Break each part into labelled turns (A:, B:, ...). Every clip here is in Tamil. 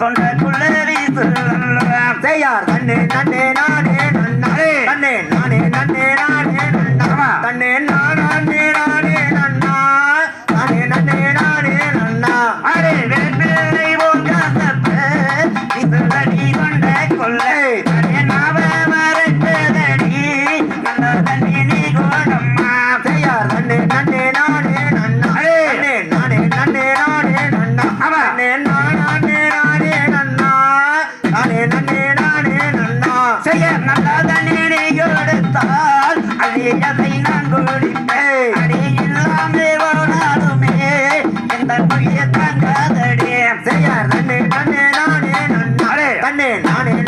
A: தொண்டை தொண்டைக்குள்ள வீசு
B: செய்யார் நன்னே நன்னே நானே
A: கொடுத்தால் நான் குடிப்பேன் அடி இல்லாமே போனாலுமே எந்த மொழியை தாங்காதடி
B: செய்யார் நன்னே நன்னே நானே நன்னா
A: அடே.
B: நானே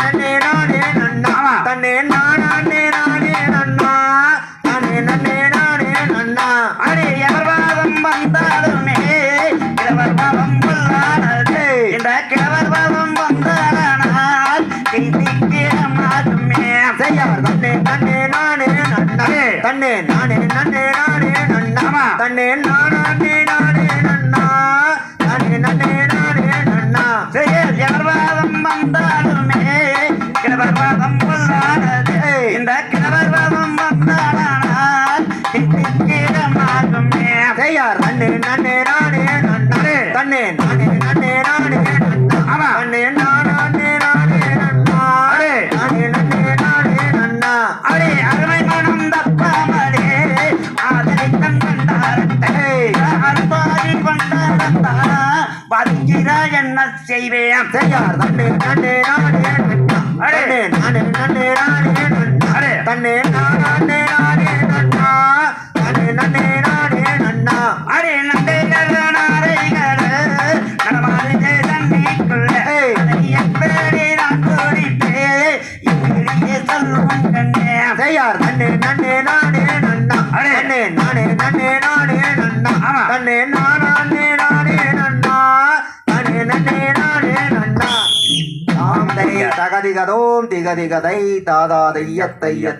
B: நன்னே நானே நானே நானே நன்னா நானே நன்னே நானே நன்னா
A: அடி எவர் பாவம் வந்தாலுமே கிழவர் பாவம் இந்த கிழவர் பாவம்
B: செய்யார் நானே தன்னே நானே நன்னே நானே நன்னா
A: ஆமா.
B: தன்னே நானே நானே நன்னா நானே நன்னே நானே நன்னா
A: செய்ய பாவம் வந்தாலுமே கிழவர் பாவம் கொள்ளானது இந்த வந்தானால் கைதிக்கிற மாட்டுமே
B: செய்யார் நன்னே நன்னே நானே நன்னா. தன்னே நானே நன்னே நானே நன்னா. தன்னே நானே
A: வருகிறா என்ன செய்வேன்?
B: தன்னே நன்னே நானே
A: அடே.
B: தன்னே நானே நன்னே நானே
A: அடே.
B: தன்னே நானே நானே நன்னா தன்னே நன்னே நானே நன்னா
A: அடே நடமாறு எப்படி நான் இப்படியே சொல்லும் கண்ணே.
B: செய்யார் நன்னே நன்னே நானே நன்னா
A: அடே.
B: தன்னே நானே நன்னே நானே நன்னா. தன்னே நானே தகதிகதோம் திகதிகதை தாதா தையத்தைய